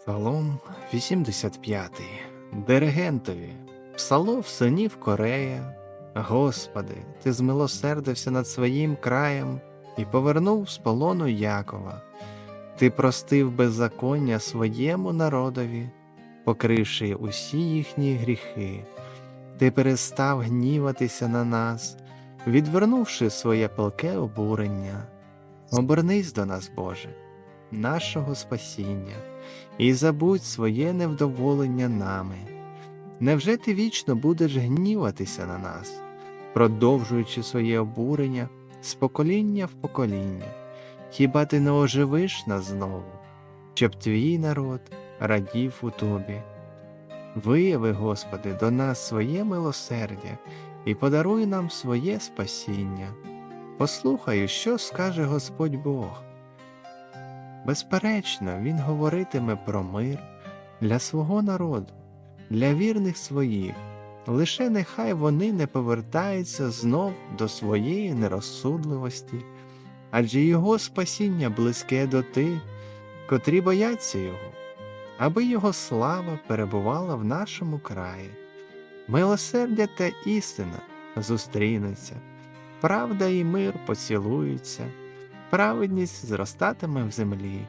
Псалом 85. Диригентові. Псалов синів Корея. Господи, Ти змилосердився над своїм краєм і повернув з полону Якова. Ти простив беззаконня своєму народові, покривши усі їхні гріхи. Ти перестав гніватися на нас, відвернувши своє палке обурення. Обернись до нас, Боже, нашого спасіння і забудь своє невдоволення нами. Невже ти вічно будеш гніватися на нас, продовжуючи своє обурення з покоління в покоління? Хіба ти не оживиш нас знову, щоб твій народ радів у тобі? Вияви, Господи, до нас своє милосердя і подаруй нам своє спасіння. Послухаю, що скаже Господь Бог. Безперечно, Він говоритиме про мир для свого народу, для вірних своїх, лише нехай вони не повертаються знов до своєї нерозсудливості, адже Його спасіння близьке до тих, котрі бояться Його, аби Його слава перебувала в нашому краї. Милосердя та істина зустрінуться, правда і мир поцілуються праведність зростатиме в землі,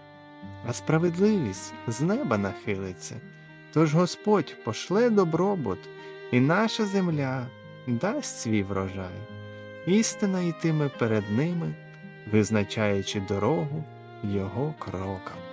а справедливість з неба нахилиться. Тож Господь пошле добробут, і наша земля дасть свій врожай. Істина йтиме перед ними, визначаючи дорогу Його крокам.